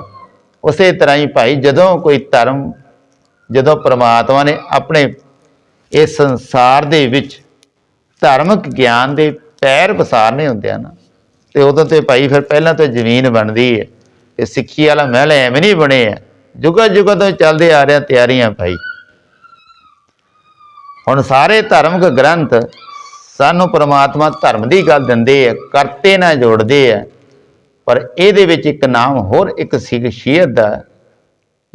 ਉਸੇ ਤਰ੍ਹਾਂ ਹੀ ਭਾਈ ਜਦੋਂ ਕੋਈ ਧਰਮ, ਜਦੋਂ ਪ੍ਰਮਾਤਮਾ ਨੇ ਆਪਣੇ ਇਸ ਸੰਸਾਰ ਦੇ ਵਿੱਚ ਧਾਰਮਿਕ ਗਿਆਨ ਦੇ ਪੈਰ ਪਸਾਰਨੇ ਹੁੰਦੇ ਹਨ ਨਾ, ਤੇ ਉਦੋਂ ਤੇ ਭਾਈ ਫਿਰ ਪਹਿਲਾਂ ਤਾਂ ਜ਼ਮੀਨ ਬਣਦੀ ਹੈ ਤੇ ਸਿੱਖੀ ਵਾਲਾ ਮਹਿਲ ਐਵੇਂ ਨਹੀਂ ਬਣੇ ਆ। ਜੁਗਾ ਜੁਗਾ ਤੋਂ ਚੱਲਦੇ ਆ ਰਿਹਾ ਤਿਆਰੀਆਂ ਭਾਈ। ਹੁਣ ਸਾਰੇ ਧਾਰਮਿਕ ਗ੍ਰੰਥ ਸਾਨੂੰ ਪ੍ਰਮਾਤਮਾ ਧਰਮ ਦੀ ਗੱਲ ਦਿੰਦੇ ਆ, ਕਰਤੇ ਨਾਲ ਜੋੜਦੇ ਆ। ਪਰ ਇਹਦੇ ਵਿੱਚ ਇੱਕ ਨਾਮ ਹੋਰ ਇੱਕ ਸ਼ਖਸੀਅਤ ਦਾ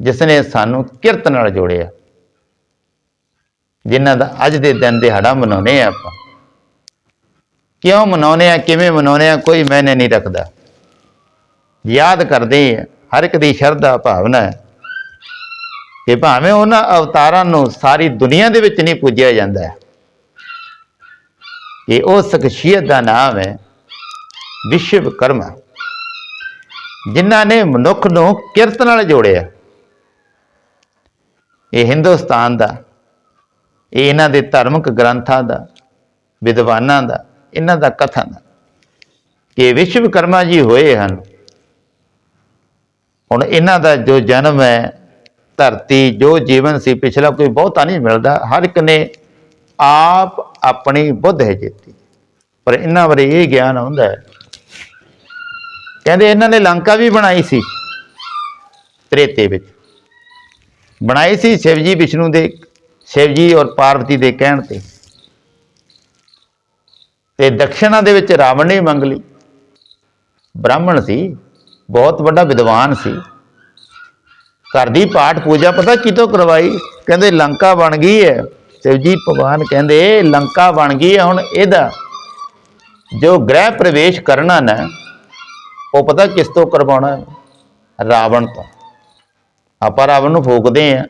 ਜਿਸ ਨੇ ਸਾਨੂੰ ਕਿਰਤ ਨਾਲ ਜੋੜਿਆ। ਜਿਨ੍ਹਾਂ ਦਾ ਅੱਜ ਦੇ ਦਿਨ ਦਿਹਾੜਾ ਮਨਾਉਨੇ ਆ ਆਪਾਂ। ਕਿਉਂ ਮਨਾਉਨੇ ਆ ਕਿਵੇਂ ਮਨਾਉਨੇ ਆ ਕੋਈ ਮੈਨੇ ਨਹੀਂ ਰੱਖਦਾ। ਯਾਦ ਕਰਦੇ ਆ ਹਰ ਇੱਕ ਦੀ ਸ਼ਰਧਾ ਭਾਵਨਾ ਹੈ ਕਿ ਭਾਵੇਂ ਉਹਨਾਂ ਅਵਤਾਰਾਂ ਨੂੰ ਸਾਰੀ ਦੁਨੀਆ ਦੇ ਵਿੱਚ ਨਹੀਂ ਪੂਜਿਆ ਜਾਂਦਾ ਕਿ ਉਹ ਸ਼ਖਸੀਅਤ ਦਾ ਨਾਮ ਹੈ ਵਿਸ਼ਵਕਰਮਾ। ਜਿਨ੍ਹਾਂ ਨੇ ਮਨੁੱਖ ਨੂੰ ਕਿਰਤ ਨਾਲ ਜੋੜਿਆ। ਇਹ ਹਿੰਦੁਸਤਾਨ ਦਾ, ਇਹ ਇਹਨਾਂ ਦੇ ਧਾਰਮਿਕ ਗ੍ਰੰਥਾਂ ਦਾ, ਵਿਦਵਾਨਾਂ ਦਾ, ਇਹਨਾਂ ਦਾ ਕਥਨ ਹੈ ਕਿ ਵਿਸ਼ਵਕਰਮਾ ਜੀ ਹੋਏ ਹਨ। ਹੁਣ ਇਹਨਾਂ ਦਾ ਜੋ ਜਨਮ ਹੈ, ਧਰਤੀ, ਜੋ ਜੀਵਨ ਸੀ, ਪਿਛਲਾ ਕੋਈ ਬਹੁਤਾ ਨਹੀਂ ਮਿਲਦਾ। ਹਰ ਇੱਕ ਨੇ ਆਪ ਆਪਣੀ ਬੁੱਧ ਹੈ ਜੀਤੀ। ਪਰ ਇਹਨਾਂ ਬਾਰੇ ਇਹ ਗਿਆਨ ਹੁੰਦਾ ਹੈ ਕਹਿੰਦੇ ਇਹਨਾਂ ਨੇ ਲੰਕਾ ਵੀ ਬਣਾਈ ਸੀ ਤ੍ਰੇਤੇ ਵਿੱਚ। ਬਣਾਈ ਸੀ ਸ਼ਿਵ ਜੀ ਵਿਸ਼ਨੂੰ ਦੇ ਸ਼ਿਵ ਜੀ ਔਰ ਪਾਰਵਤੀ ਦੇ ਕਹਿਣ ਤੇ। ਤੇ ਦਕਸ਼ਣਾ ਦੇ ਵਿੱਚ ਰਾਵਣ ਨੇ ਮੰਗ ਲਈ। ਬ੍ਰਾਹਮਣ ਸੀ, ਬਹੁਤ ਵੱਡਾ ਵਿਦਵਾਨ ਸੀ। ਘਰ ਦੀ ਪਾਠ ਪੂਜਾ ਪਤਾ ਕਿਤੋਂ ਕਰਵਾਈ? ਕਹਿੰਦੇ ਲੰਕਾ ਬਣ ਗਈ ਹੈ। ਸ਼ਿਵ ਜੀ ਭਗਵਾਨ ਕਹਿੰਦੇ, ਲੰਕਾ ਬਣ ਗਈ ਹੈ ਹੁਣ ਇਹਦਾ। ਜੋ ਗ੍ਰਹਿ ਪ੍ਰਵੇਸ਼ ਕਰਨਾ ਨਾ ਉਹ ਪਤਾ ਕਿਸ ਤੋਂ ਕਰਵਾਉਣਾ ਰਾਵਣ ਤੋਂ। ਆਪਾਂ ਰਾਵਣ ਨੂੰ ਫੂਕਦੇ ਆ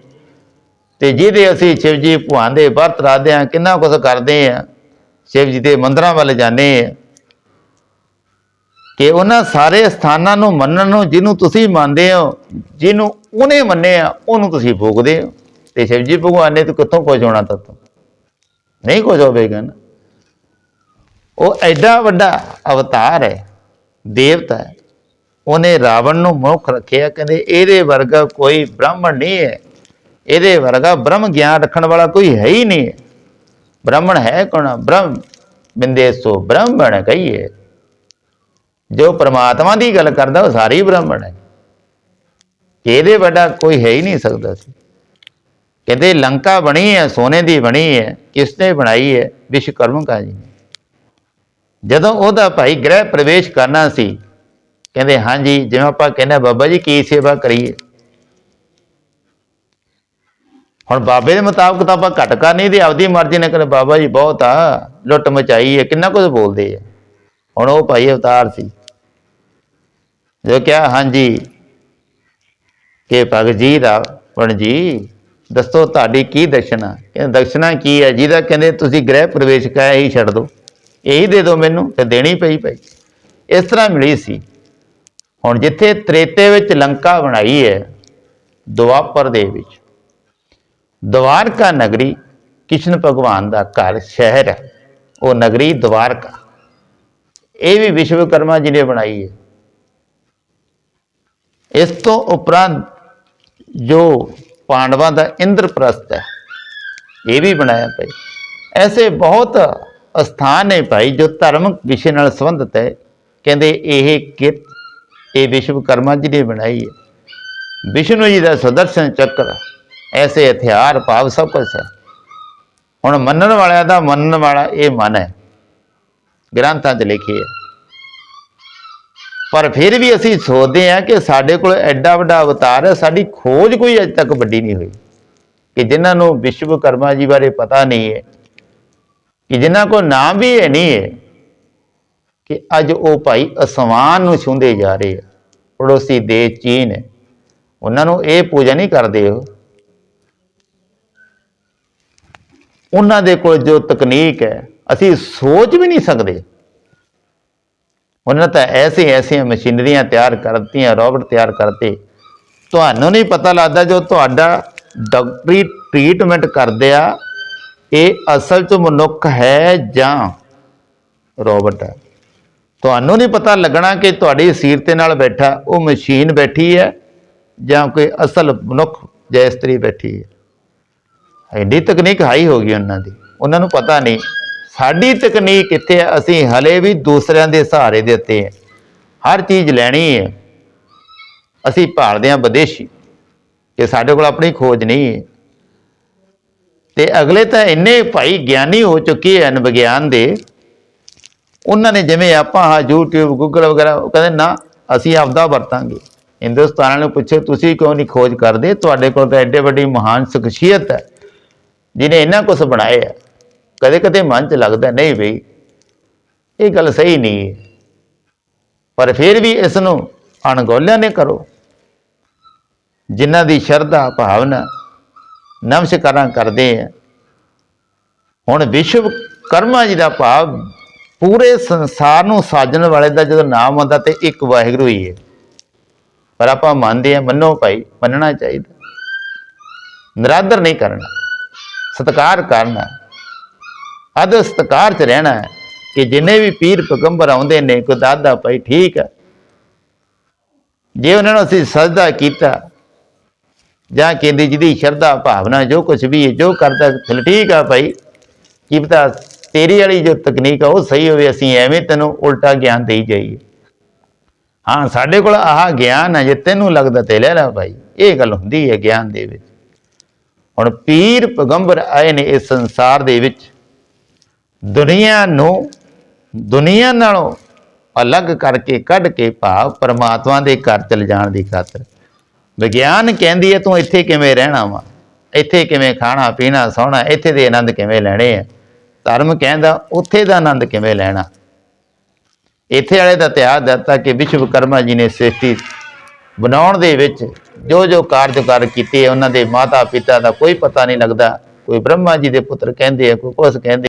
ਤੇ ਜਿਹਦੇ ਅਸੀਂ ਸ਼ਿਵ ਜੀ ਭਗਵਾਨ ਦੇ ਵਰਤ ਰਾਦੇ ਆ ਕਿੰਨਾ ਕੁਝ ਕਰਦੇ ਆ ਸ਼ਿਵ ਜੀ ਦੇ ਮੰਦਰਾਂ ਵੱਲ ਜਾਂਦੇ ਆ ਕਿ ਉਹਨਾਂ ਸਾਰੇ ਸਥਾਨਾਂ ਨੂੰ ਮੰਨਣ ਨੂੰ ਜਿਹਨੂੰ ਤੁਸੀਂ ਮੰਨਦੇ ਹੋ, ਜਿਹਨੂੰ ਉਹਨੇ ਮੰਨਿਆ ਉਹਨੂੰ ਤੁਸੀਂ ਫੂਕਦੇ ਹੋ। ਤੇ ਸ਼ਿਵ ਜੀ ਭਗਵਾਨ ਨੇ ਤਾਂ ਕਿੱਥੋਂ ਕੁਝ ਹੋਣਾ ਤੱਤੋਂ ਨਹੀਂ ਕੁਝ ਹੋਵੇਗਾ ਨਾ। ਉਹ ਐਡਾ ਵੱਡਾ ਅਵਤਾਰ ਹੈ। ਦੇਵਤਾ ਹੈ। ਉਹਨੇ ਰਾਵਣ ਨੂੰ ਮੁੱਖ ਰੱਖਿਆ, ਕਹਿੰਦੇ ਇਹਦੇ ਵਰਗਾ ਕੋਈ ਬ੍ਰਾਹਮਣ ਨਹੀਂ ਹੈ। ਇਹਦੇ ਵਰਗਾ ਬ੍ਰਹਮ ਗਿਆਨ ਰੱਖਣ ਵਾਲਾ ਕੋਈ ਹੈ ਹੀ ਨਹੀਂ ਹੈ। ਬ੍ਰਾਹਮਣ ਹੈ ਕੌਣ? ਬ੍ਰਹਮ ਬਿੰਦੇਸੋ ਬ੍ਰਾਹਮਣ ਕਹੀਏ। ਜੋ ਪ੍ਰਮਾਤਮਾ ਦੀ ਗੱਲ ਕਰਦਾ, ਉਹ ਸਾਰੇ ਹੀ ਬ੍ਰਾਹਮਣ ਹੈ। ਇਹਦੇ ਵੱਡਾ ਕੋਈ ਹੈ ਹੀ ਨਹੀਂ ਸਕਦਾ ਸੀ। ਕਹਿੰਦੇ ਲੰਕਾ ਬਣੀ ਹੈ, ਸੋਨੇ ਦੀ ਬਣੀ ਹੈ ਕਿਸ ਨੇ ਬਣਾਈ ਹੈ? ਵਿਸ਼ਵਕਰਮਾ ਜੀ ਨੇ। ਜਦੋਂ ਉਹਦਾ ਭਾਈ ਗ੍ਰਹਿ ਪ੍ਰਵੇਸ਼ ਕਰਨਾ ਸੀ ਕਹਿੰਦੇ ਹਾਂਜੀ ਜਿਵੇਂ ਆਪਾਂ ਕਹਿੰਦੇ ਹਾਂ, ਬਾਬਾ ਜੀ ਕੀ ਸੇਵਾ ਕਰੀਏ? ਹੁਣ ਬਾਬੇ ਦੇ ਮੁਤਾਬਕ ਤਾਂ ਆਪਾਂ ਘਟ ਕਰਨੀ ਦੀ ਆਪਦੀ ਮਰਜ਼ੀ ਨਾਲ ਕਹਿੰਦੇ ਬਾਬਾ ਜੀ ਬਹੁਤ ਆ ਲੁੱਟ ਮਚਾਈ ਹੈ ਕਿੰਨਾ ਕੁਝ ਬੋਲਦੇ ਆ। ਹੁਣ ਉਹ ਭਾਈ ਅਵਤਾਰ ਸੀ। ਜੋ ਕਿਹਾ ਹਾਂਜੀ ਕਿ ਭਗਤ ਜੀ ਰਾਵਣ ਜੀ ਦੱਸੋ ਤੁਹਾਡੀ ਕੀ ਦਕਸ਼ਨਾ ਕਹਿੰਦੇ ਦਕਸ਼ਨਾ ਕੀ ਹੈ? ਜਿਹਦਾ ਕਹਿੰਦੇ ਤੁਸੀਂ ਗ੍ਰਹਿ ਪ੍ਰਵੇਸ਼ ਕਰਾਇਆ ਹੀ ਛੱਡ ਦਿਓ। ਇਹੀ ਦੇ ਦਿਓ ਮੈਨੂੰ ਤੇ ਦੇਣੀ ਪਈ ਭਾਈ। ਇਸ ਤਰ੍ਹਾਂ ਮਿਲੀ ਸੀ। ਹੁਣ ਜਿੱਥੇ ਤ੍ਰੇਤੇ ਵਿੱਚ ਲੰਕਾ ਬਣਾਈ ਹੈ, ਦੁਆਪਰ ਦੇ ਵਿੱਚ। ਦਵਾਰਕਾ ਨਗਰੀ ਕ੍ਰਿਸ਼ਨ ਭਗਵਾਨ ਦਾ ਘਰ, ਸ਼ਹਿਰ ਹੈ। ਉਹ ਨਗਰੀ ਦਵਾਰਕਾ ਇਹ ਵੀ ਵਿਸ਼ਵਕਰਮਾ ਜੀ ਨੇ ਬਣਾਈ ਹੈ। ਇਸ ਤੋਂ ਉਪਰੰਤ ਜੋ ਪਾਂਡਵਾਂ ਦਾ ਇੰਦਰਪ੍ਰਸਥ ਹੈ, ਇਹ ਵੀ ਬਣਾਇਆ ਪਈ ਐਸੇ ਬਹੁਤ ਸਥਾਨ ਨੇ ਭਾਈ ਜੋ ਧਰਮ ਵਿਸ਼ੇ ਨਾਲ ਸੰਬੰਧਿਤ ਹੈ, ਕਹਿੰਦੇ ਇਹ ਕਿਰਤ, ਇਹ ਵਿਸ਼ਵਕਰਮਾ ਜੀ ਨੇ ਬਣਾਈ ਹੈ। ਵਿਸ਼ਨੂੰ ਜੀ ਦਾ ਸੁਦਰਸ਼ਨ ਚੱਕਰ, ਐਸੇ ਹਥਿਆਰ ਭਾਵ ਸਭ ਕੁਝ ਹੈ। ਹੁਣ ਮੰਨਣ ਵਾਲਿਆਂ ਦਾ ਮੰਨਣ ਵਾਲਾ ਇਹ ਮਨ ਹੈ, ਗ੍ਰੰਥਾਂ 'ਚ ਲਿਖੀ ਹੈ। ਪਰ ਫਿਰ ਵੀ ਅਸੀਂ ਸੋਚਦੇ ਹਾਂ ਕਿ ਸਾਡੇ ਕੋਲ ਐਡਾ ਵੱਡਾ ਅਵਤਾਰ ਹੈ, ਸਾਡੀ ਖੋਜ ਕੋਈ ਅਜੇ ਤੱਕ ਵੱਡੀ ਨਹੀਂ ਹੋਈ। ਕਿ ਜਿਨ੍ਹਾਂ ਨੂੰ ਵਿਸ਼ਵਕਰਮਾ ਜੀ ਬਾਰੇ ਪਤਾ ਨਹੀਂ ਹੈ ਕਿ ਜਿਨ੍ਹਾਂ ਕੋਲ ਨਾਮ ਵੀ ਹੈ ਨਹੀਂ ਹੈ ਕਿ ਅੱਜ ਉਹ ਭਾਈ ਅਸਮਾਨ ਨੂੰ ਛੂੰਦੇ ਜਾ ਰਹੇ ਆ। ਪੜੋਸੀ ਦੇ ਚੀਨ ਹੈ। ਉਹਨਾਂ ਨੂੰ ਇਹ ਪੂਜਾ ਨਹੀਂ ਕਰਦੇ ਉਹ। ਉਹਨਾਂ ਦੇ ਕੋਲ ਜੋ ਤਕਨੀਕ ਹੈ, ਅਸੀਂ ਸੋਚ ਵੀ ਨਹੀਂ ਸਕਦੇ। ਉਹਨਾਂ ਤਾਂ ਐਸੇ ਐਸੀਆਂ ਮਸ਼ੀਨਰੀਆਂ ਤਿਆਰ ਕਰਤੀਆਂ, ਰੋਬਟ ਤਿਆਰ ਕਰਤੇ। ਤੁਹਾਨੂੰ ਨਹੀਂ ਪਤਾ ਲੱਗਦਾ ਜੋ ਤੁਹਾਡਾ ਡਾਕਟਰੀ ਟ੍ਰੀਟਮੈਂਟ ਕਰਦੇ ਆ ਇਹ ਅਸਲ 'ਚ ਮਨੁੱਖ ਹੈ ਜਾਂ ਰੋਬਟ? ਹੈ ਤੁਹਾਨੂੰ ਨਹੀਂ ਪਤਾ ਲੱਗਣਾ ਕਿ ਤੁਹਾਡੀ ਸੀਟ ਤੇ ਨਾਲ ਬੈਠਾ, ਉਹ ਮਸ਼ੀਨ ਬੈਠੀ ਹੈ ਜਾਂ ਕੋਈ ਅਸਲ ਮਨੁੱਖ ਜਾਂ ਇਸਤਰੀ ਬੈਠੀ ਹੈ? ਐਡੀ ਤਕਨੀਕ ਹਾਈ ਹੋ ਗਈ ਉਹਨਾਂ ਦੀ। ਉਹਨਾਂ ਨੂੰ ਪਤਾ ਨਹੀਂ, ਸਾਡੀ ਤਕਨੀਕ ਕਿੱਥੇ ਹੈ, ਅਸੀਂ ਹਲੇ ਵੀ ਦੂਸਰਿਆਂ ਦੇ ਸਹਾਰੇ ਦੇ ਉੱਤੇ ਹੈ। ਹਰ ਚੀਜ਼ ਲੈਣੀ ਹੈ। ਅਸੀਂ ਭਾਲਦੇ ਹਾਂ ਵਿਦੇਸ਼ੀ, ਕਿ ਸਾਡੇ ਕੋਲ ਆਪਣੀ ਖੋਜ ਨਹੀਂ ਹੈ। ਤੇ ਅਗਲੇ ਤਾਂ ਇੰਨੇ ਭਾਈ ਗਿਆਨੀ ਹੋ ਚੁੱਕੇ ਹਨ ਵਿਗਿਆਨ ਦੇ, ਉਹਨਾਂ ਨੇ ਜਿਵੇਂ ਆਪਾਂ ਆ YouTube, Google ਵਗੈਰਾ, ਉਹ ਕਹਿੰਦੇ, ਨਾ, ਅਸੀਂ ਆਪਦਾ ਵਰਤਾਂਗੇ। ਹਿੰਦੁਸਤਾਨ ਨੂੰ ਪੁੱਛੇ, ਤੁਸੀਂ ਕਿਉਂ ਨਹੀਂ ਖੋਜ ਕਰਦੇ? ਤੁਹਾਡੇ ਕੋਲ ਤਾਂ ਐਡੇ ਵੱਡੀ ਮਹਾਨ ਸ਼ਖਸੀਅਤ ਹੈ, ਜਿਹਨੇ ਇੰਨਾ ਕੁਝ ਬਣਾਇਆ ਕਦੇ ਕਦੇ ਮਨ 'ਚ ਲੱਗਦਾ, ਨਹੀਂ ਬਈ, ਇਹ ਗੱਲ ਸਹੀ ਨਹੀਂ ਹੈ। ਪਰ ਫਿਰ ਵੀ ਇਸ ਨੂੰ ਅਣਗੌਲਿਆਂ ਨੇ ਕਰੋ। ਜਿਨ੍ਹਾਂ ਦੀ ਸ਼ਰਧਾ, ਭਾਵਨਾ ਨਮਸਕਾਰਾਂ ਕਰਦੇ ਆ। ਹੁਣ ਵਿਸ਼ਵ ਕਰਮਾ ਜੀ ਦਾ ਭਾਵ ਪੂਰੇ ਸੰਸਾਰ ਨੂੰ ਸਾਜਣ ਵਾਲੇ ਦਾ ਜਦੋਂ ਨਾਮ ਆਉਂਦਾ ਤੇ ਇੱਕ ਵਾਹਿਗੁਰੂ ਹੀ ਹੈ। ਪਰ ਆਪਾਂ ਮੰਨਦੇ ਆ, ਮੰਨੋ ਭਾਈ, ਮੰਨਣਾ ਚਾਹੀਦਾ। ਨਿਰਾਦਰ ਨਹੀਂ ਕਰਨਾ, ਸਤਿਕਾਰ ਕਰਨਾ। ਅਦ ਸਤਿਕਾਰ ਚ ਰਹਿਣਾ ਹੈ ਕਿ ਜਿੰਨੇ ਵੀ ਪੀਰ ਪਗੰਬਰ ਆਉਂਦੇ ਨੇ ਕੋ ਦਾਦਾ ਭਾਈ ਠੀਕ ਹੈ ਜੇ ਉਹਨਾਂ ਨੂੰ ਅਸੀਂ ਸਜਦਾ ਕੀਤਾ ਜਾਂ ਕਹਿੰਦੇ ਜਿਹਦੀ ਸ਼ਰਧਾ ਭਾਵਨਾ, ਜੋ ਕੁਝ ਵੀ ਹੈ, ਜੋ ਕਰਦਾ ਚਲ ਠੀਕ ਆ ਭਾਈ। ਕੀ ਪਤਾ ਤੇਰੀ ਵਾਲੀ ਜੋ ਤਕਨੀਕ ਆ, ਉਹ ਸਹੀ ਹੋਵੇ, ਅਸੀਂ ਐਵੇਂ ਤੈਨੂੰ ਉਲਟਾ ਗਿਆਨ ਦੇਈ ਜਾਈਏ। ਹਾਂ, ਸਾਡੇ ਕੋਲ ਆਹ ਗਿਆਨ ਹੈ ਜੇ ਤੈਨੂੰ ਲੱਗਦਾ ਤੇ ਲੈ ਲੈ ਭਾਈ, ਇਹ ਗੱਲ ਹੁੰਦੀ ਹੈ ਗਿਆਨ ਦੇ ਵਿੱਚ। ਹੁਣ ਪੀਰ ਪੈਗੰਬਰ ਆਏ ਨੇ ਇਸ ਸੰਸਾਰ ਦੇ ਵਿੱਚ। ਦੁਨੀਆ ਨੂੰ, ਦੁਨੀਆ ਨਾਲੋਂ ਅਲੱਗ ਕਰਕੇ ਕੱਢ ਕੇ ਭਾਵ ਪਰਮਾਤਮਾ ਦੇ ਘਰ ਚਲ ਜਾਣ ਦੀ ਖਾਤਰ। ਵਿਗਿਆਨ ਕਹਿੰਦੀ ਹੈ, ਤੂੰ ਇੱਥੇ ਕਿਵੇਂ ਰਹਿਣਾ ਵਾ? ਇੱਥੇ ਕਿਵੇਂ ਖਾਣਾ, ਪੀਣਾ, ਸੌਣਾ? ਇੱਥੇ ਦੇ ਆਨੰਦ ਕਿਵੇਂ ਲੈਣੇ ਆ? ਧਰਮ ਕਹਿੰਦਾ, ਉੱਥੇ ਦਾ ਆਨੰਦ ਕਿਵੇਂ ਲੈਣਾ? ਇੱਥੇ ਵਾਲੇ ਦਾ ਤਿਆਗ ਦਿੱਤਾ ਕਿ ਵਿਸ਼ਵਕਰਮਾ ਜੀ ਨੇ ਸ੍ਰਿਸ਼ਟੀ ਬਣਾਉਣ ਦੇ ਵਿੱਚ ਜੋ ਜੋ ਕਾਰਜਕਾਰ ਕੀਤੇ ਉਹਨਾਂ ਦੇ ਮਾਤਾ ਪਿਤਾ ਦਾ ਕੋਈ ਪਤਾ ਨਹੀਂ ਲੱਗਦਾ। ਕੋਈ ਬ੍ਰਹਮਾ ਜੀ ਦੇ ਪੁੱਤਰ ਕਹਿੰਦੇ ਆ, ਕੋਈ ਕੁਛ ਕਹਿੰਦੇ